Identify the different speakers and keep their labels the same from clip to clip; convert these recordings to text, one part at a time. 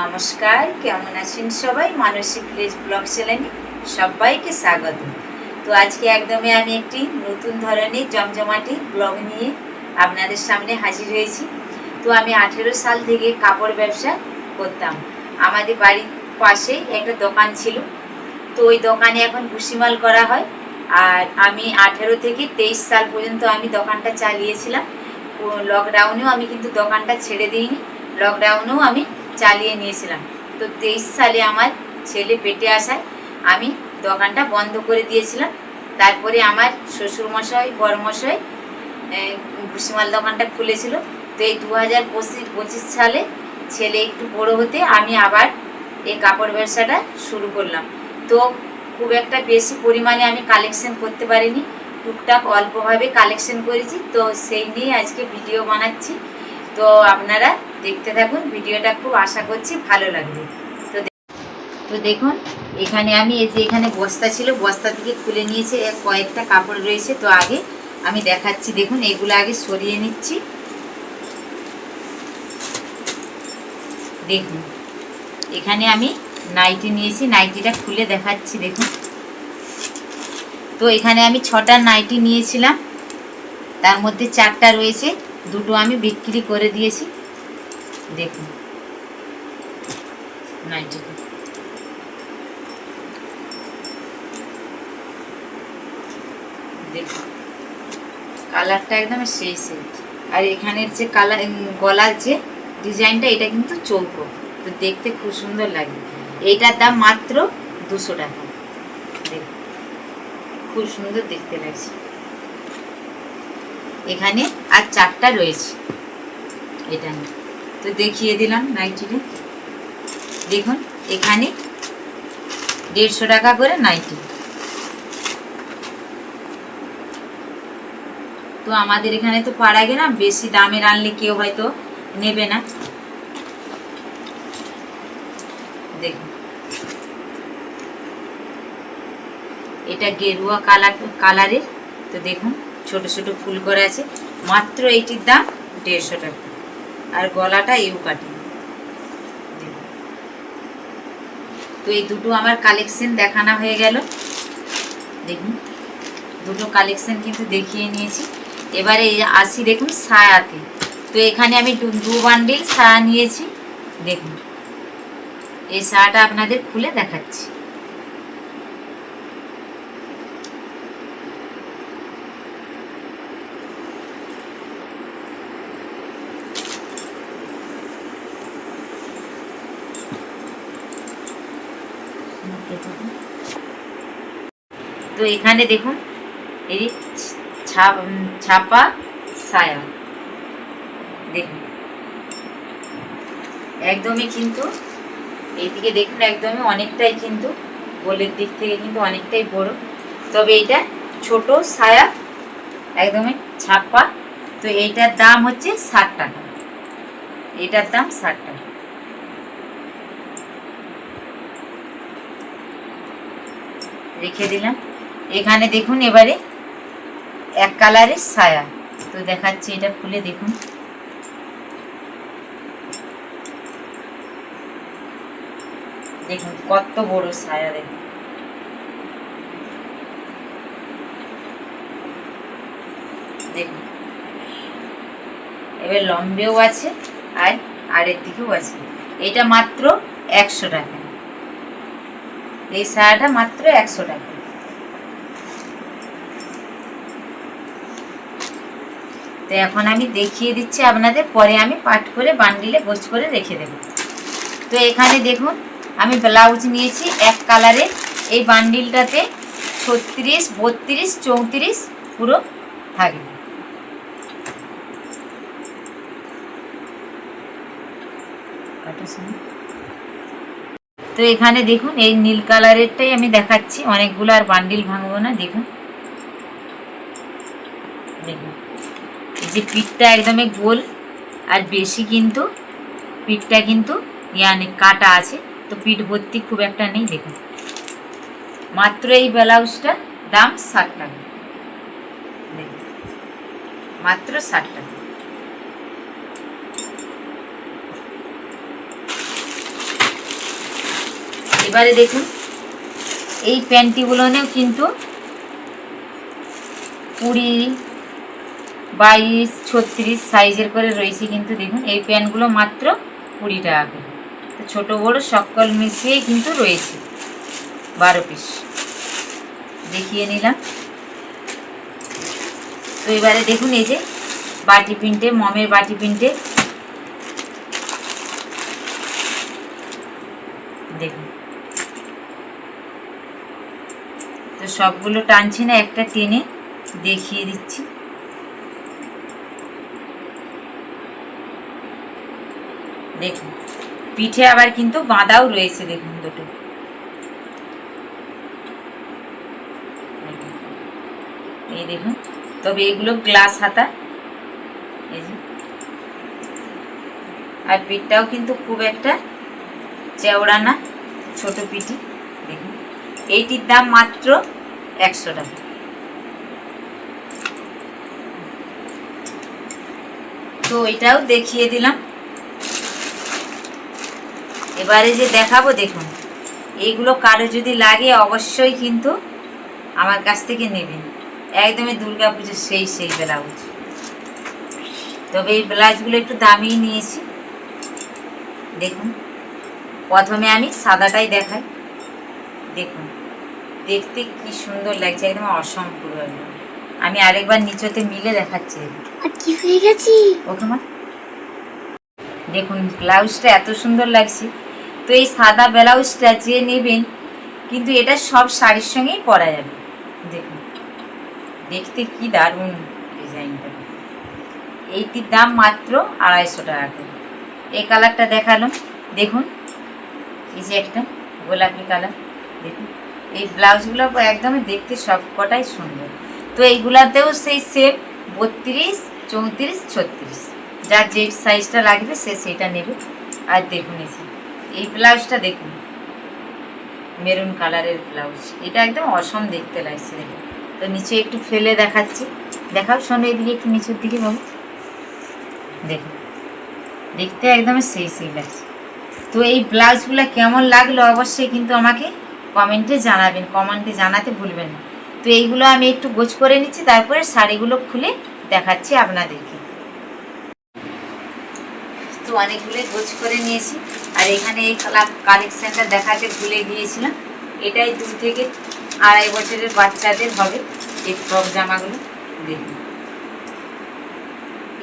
Speaker 1: নমস্কার, কেমন আছেন সবাই? মানসিক ভিলেজ ব্লগ চ্যানেলে সবাইকে স্বাগত। তো আজকে একদমই আমি একটি নতুন ধরনের জমজমাটি ব্লগ নিয়ে আপনাদের সামনে হাজির হয়েছি। তো আমি আঠেরো সাল থেকে কাপড় ব্যবসা করতাম। আমাদের বাড়ির পাশেই একটা দোকান ছিল। তো ওই দোকানে এখন ভুসিমাল করা হয়। আর আমি আঠেরো থেকে তেইশ সাল পর্যন্ত আমি দোকানটা চালিয়েছিলাম। লকডাউনেও আমি কিন্তু দোকানটা ছেড়ে দিইনি। লকডাউনেও আমি চালিয়ে নিয়েছিলাম। তো তেইশ সালে আমার ছেলে পেটে আসায় আমি দোকানটা বন্ধ করে দিয়েছিলাম। তারপরে আমার শ্বশুরমশাই বড়মশাই ভুসিমাল দোকানটা খুলেছিল। তো এই দু হাজার পঁচিশ পঁচিশ সালে ছেলে একটু বড় হতে আমি আবার এই কাপড় ব্যবসাটা শুরু করলাম। তো খুব একটা বেশি পরিমাণে আমি কালেকশন করতে পারিনি। টুকটাক অল্পভাবে কালেকশন করেছি। তো সেই নিয়ে আজকে ভিডিও বানাচ্ছি। তো আপনারা দেখতে থাকুন, ভিডিওটা খুব আশা করছি ভালো লাগবে। তো তো দেখুন, এখানে আমি এই যে এখানে বস্তা ছিল, বস্তা থেকে খুলে নিয়েছে কয়েকটা কাপড় রয়েছে। তো আগে আমি দেখাচ্ছি, দেখুন, এগুলো আগে সরিয়ে নিচ্ছি। দেখুন, এখানে আমি নাইটি নিয়েছি, নাইটিটা খুলে দেখাচ্ছি, দেখুন। তো এখানে আমি ছটা নাইটি নিয়েছিলাম, তার মধ্যে চারটা রয়েছে, দুটো আমি বিক্রি করে দিয়েছি। দেখুন। নাইটিটা দেখুন। কালারটা একদম সেই সেট আর এখানের যে কালার গলার যে ডিজাইনটা, এটা কিন্তু চৌকো। তো দেখতে খুব সুন্দর লাগে। এইটার দাম মাত্র দুশো টাকা। খুব সুন্দর দেখতে লাগছে। এখানে আর চারটা রয়েছে। এটা নিয়ে। তো দেখিয়ে দিলাম নাইটিটা। দেখুন, এখানে দেড়শো টাকা করে নাইটি। তো আমাদের এখানে তো পাড়া না বেশি দামের আনলে কেউ হয়তো নেবে না। দেখুন। এটা গেরুয়া কালার, কালারের। তো দেখুন, ছোট ছোট ফুল করে আছে। মাত্র এইটির দাম দেড়শো টাকা। আর গলাটা ইউ কাটিং। তো এই দুটো আমার কালেকশন দেখানো হয়ে গেল। দেখুন, দুটো কালেকশন কিন্তু দেখিয়ে নিয়েছি। এবারে আসি দেখুন সায়াতে তো এখানে আমি দু বান্ডিল সায়া নিয়েছি। দেখুন, এই সায়াটা আপনাদের খুলে দেখাচ্ছি। তো এখানে দেখুন, এই ছাপ- ছায়া। দেখুন। একদমই কিন্তু, এইদিকে দেখুন একদমই অনেকটাই কিন্তু, গোলের দিক থেকে কিন্তু অনেকটাই বড়। তবে এইটা ছোট ছায়া, একদমই ছাপা। তো এইটার দাম হচ্ছে ষাট টাকা। এটার দাম ষাট টাকা। রেখে দিলাম। এখানে দেখুন এবারে এক কালারের ছায়া। তো দেখাচ্ছি এটা খুলে দেখুন। দেখুন কত বড় ছায়া দেখুন। দেখুন। এবার লম্বেও আছে আর আরের দিকেও আছে। এটা মাত্র একশো টাকা। এই ছায়াটা মাত্র একশো টাকা। তো এখন আমি দেখিয়ে দিচ্ছি আপনাদের, পরে আমি পাট করে, বান্ডিলে গোছ করে রেখে দেব। তো এখানে দেখুন, আমি ব্লাউজ নিয়েছি এক কালারের। এই বান্ডিলটাতে ছত্রিশ, বত্রিশ, চৌত্রিশ পুরো থাকবে। তো এখানে দেখুন, এই নীল কালারেরটাই আমি দেখাচ্ছি। অনেকগুলো আর বান্ডিল ভাঙবো না, দেখুন। দেখুন। যে পিঠটা একদমই গোল, আর বেশি কিন্তু পিঠটা কিন্তু ইয়ানে কাটা আছে, তো পিঠ ভর্তি খুব একটা নেই, দেখুন। মাত্র এই ব্লাউজটা দাম ষাট টাকা। মাত্র ষাট টাকা। এবারে দেখুন, এই প্যান্টিগুলোনেও কিন্তু কুড়ি, বাইশ, ছত্রিশ সাইজের করে রয়েছে কিন্তু দেখুন, এই প্যান্টগুলো মাত্র কুড়ি টাকা করে। তো ছোটো বড়ো সকল মিশিয়ে কিন্তু রয়েছে, বারো পিস। দেখিয়ে নিলাম। তো এবারে দেখুন এই যে বাটি পিনটে, মমের বাটি পিনটে দেখুন তো সবগুলো টানছি না, একটা টেনে দেখিয়ে দিচ্ছি। দেখুন, পিঠে আবার কিন্তু বাঁধাও রয়েছে, দেখুন দুটো। এই দেখুন, তবে এগুলো গ্লাস হাতা। আর পিঠটাও কিন্তু খুব একটা চেওড়া না, ছোট পিঠি। এইটির দাম মাত্র একশো টাকা। তো এটাও দেখিয়ে দিলাম। এবারে যে দেখাবো, দেখুন, এইগুলো কারও যদি লাগে অবশ্যই কিন্তু আমার কাছ থেকে নেবেন। একদমই দুর্গা পুজোর সেই সেই ব্লাউজ। তবে এই ব্লাউজগুলো একটু দামিই নিয়েছি। দেখুন, প্রথমে আমি সাদাটাই দেখাই। দেখুন দেখতে কি সুন্দর লাগছে একদম অসম্পূর্ণ। আমি আরেকবার নিচতে মিলে দেখাচ্ছি।
Speaker 2: আর কি হয়ে গেছি?
Speaker 1: ওকে মা। দেখুন ব্লাউজটা এত সুন্দর লাগছে। তো এই সাদা ব্লাউজটা যে নেবেন কিন্তু এটা সব শাড়ির সঙ্গেই পরা যাবে। দেখুন দেখতে কি দারুণ ডিজাইনটা। এইটির দাম মাত্র আড়াইশো টাকা করে। এই কালারটা দেখালাম। দেখুন এই যে একটা গোলাপি কালার। দেখুন। এই ব্লাউজগুলো একদমই দেখতে সব কটাই সুন্দর। তো এইগুলাতেও সেই সেম বত্রিশ চৌত্রিশ ছত্রিশ। যার যে সাইজটা লাগবে সে সেইটা নেবে। আর দেখুন যে, এই ব্লাউজটা দেখুন। মেরুন কালারের ব্লাউজ। এটা একদম অসম দেখতে লাগছে দেখুন। তো নিচে একটু ফেলে দেখাচ্ছি। দেখাও শোনো এদিকে একটু নিচের দিকে বাবু দেখুন। দেখতে একদম সেই সেই লাগছে। তো এই ব্লাউজগুলো কেমন লাগল অবশ্যই কিন্তু আমাকে কমেন্টে জানাবেন, কমেন্টে জানাতে ভুলবেন না। তো এইগুলো আমি একটু গোছ করে নিচ্ছি, তারপরে শাড়িগুলো খুলে দেখাচ্ছি আপনাদেরকে। তো অনেকগুলো গোছ করে নিয়েছি, আর এখানে এই কালেকশানটা দেখাতে ভুলে গিয়েছিলাম। এটাই দু থেকে আড়াই বছরের বাচ্চাদের হবে এই ফ্রক জামাগুলো, দেখুন।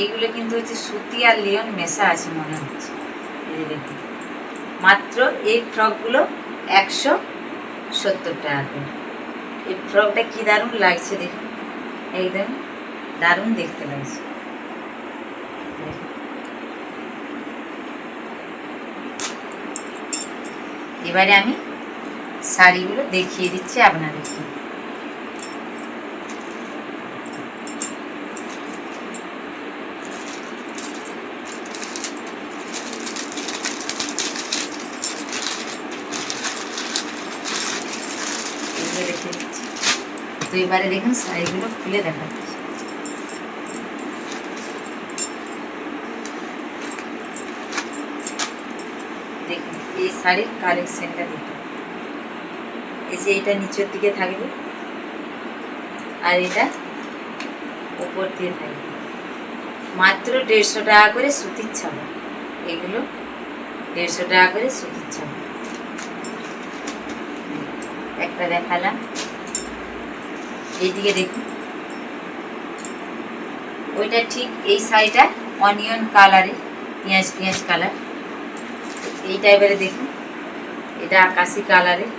Speaker 1: এইগুলো কিন্তু হচ্ছে সুতি আর লিওন মেশা আছে মনে হচ্ছে। মাত্র এই ফ্রকগুলো একশো সত্তর টাকা করে। এই ফ্রকটা কি দারুণ লাগছে দেখুন একদম দারুণ দেখতে লাগছে। এবারে আমি শাড়িগুলো দেখিয়ে দিচ্ছি আপনাদেরকে এগুলো রেখে দিচ্ছি তো এবারে দেখুন শাড়িগুলো খুলে দেখাচ্ছি। দেখুন, এই শাড়ির কালেকশনটা দেখুন। এই যে এটা নিচের দিকে থাকবে আর এটা উপর দিয়ে থাকবে। মাত্র দেড়শো টাকা করে সুতির ছাপা। এগুলো দেড়শো টাকা করে সুতির ছাপা। একটা দেখালাম। এইদিকে দেখুন। ওইটা ঠিক এই শাড়িটা অনিয়ন কালারের পেঁয়াজ পেঁয়াজ কালার এইটা এবারে দেখুন। এটা আকাশি কালারের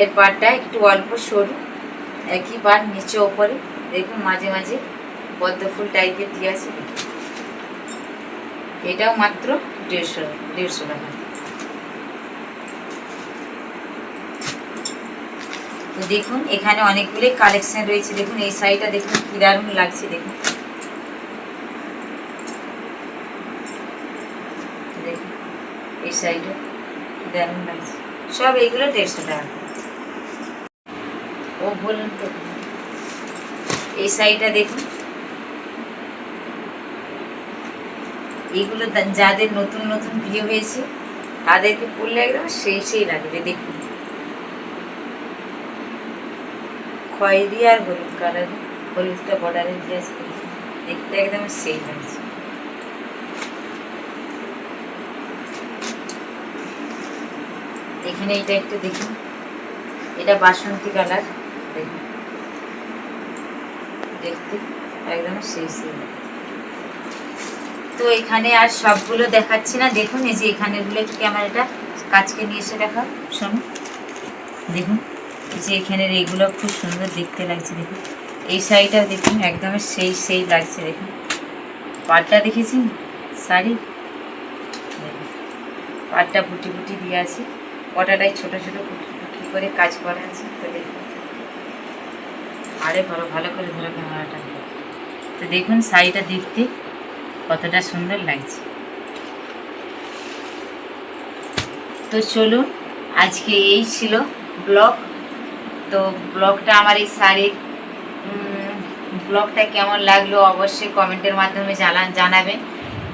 Speaker 1: এর পাটটা একটু অল্প সরু, একই পাট নিচে ওপরে। দেখুন মাঝে মাঝে পদ্ম ফুল টাইপের দিয়ে আছে। এটাও মাত্র দেড়শো দেড়শো টাকা। তো দেখুন, এখানে অনেকগুলি কালেকশন রয়েছে। দেখুন, এই শাড়িটা দেখুন, কি দারুণ লাগছে, দেখুন। দেখুন, এই শাড়িটা কি লাগছে। সব এগুলো দেড়শো টাকা। ও বলুন তো। এই শাড়িটা দেখুন। এইগুলো যাদের নতুন নতুন বিয়ে হয়েছে, তাদেরকে পড়লে একদম সেই সেই লাগবে, দেখুন। খয়েরি আর হলুদ কালার, হলুদটা বর্ডারের ড্রেস করেছি দেখতে একদম সেই লাগছে এখানে এটা একটু দেখুন। এটা বাসন্তী কালার। দেখুন। দেখতে একদম সেই সেই। তো এখানে আর সবগুলো দেখাচ্ছি না। দেখুন, এই যে এখানেগুলো একটু ক্যামেরাটা কাছকে নিয়ে এসে দেখা শোনো। দেখুন। যে এখানের এইগুলো খুব সুন্দর দেখতে লাগছে দেখুন। এই শাড়িটা দেখুন, একদম সেই সেই লাগছে দেখুন। পাটটা দেখেছি শাড়ি? পাটটা বুটি বুটি দিয়ে আছে। কটাটাই ছোটো ছোটো কুটি কুটি করে কাজ করা আছে, তো দেখুন। আরে ভালো ভালো করে ধরো ক্যামেরাটা তো দেখুন শাড়িটা দেখতে কতটা সুন্দর লাগছে। তো চলুন, আজকে এই ছিল ব্লগ। তো ব্লগটা আমার এই শাড়ির ব্লগটা কেমন লাগল অবশ্যই কমেন্টের মাধ্যমে জানা জানাবেন।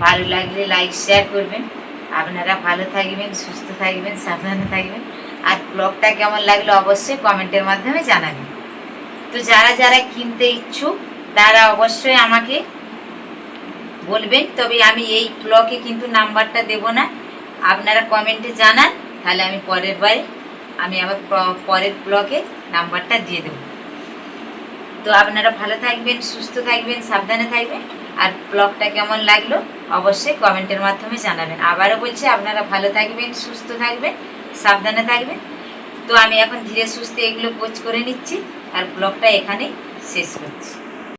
Speaker 1: ভালো লাগলে লাইক, শেয়ার করবেন। আপনারা ভালো থাকবেন, সুস্থ থাকবেন, সাবধানে থাকবেন। আর ব্লগটা কেমন লাগল অবশ্যই কমেন্টের মাধ্যমে জানাবেন। তো যারা যারা কিনতে ইচ্ছুক, তারা অবশ্যই আমাকে বলবেন। তবে আমি এই ব্লকে কিন্তু নাম্বারটা দেব না। আপনারা কমেন্টে জানান, তাহলে আমি পরের বারে আমি আবার পরের ব্লকে নাম্বারটা দিয়ে দেবো। তো আপনারা ভালো থাকবেন, সুস্থ থাকবেন, সাবধানে থাকবেন। আর ব্লগটা কেমন লাগল অবশ্যই কমেন্টের মাধ্যমে জানাবেন। আবারও বলছি, আপনারা ভালো থাকবেন, সুস্থ থাকবেন, সাবধানে থাকবেন। তো আমি এখন ধীরে সুস্থে এগুলো কোচ করে নিচ্ছি আর ব্লগটা এখানেই শেষ করছি।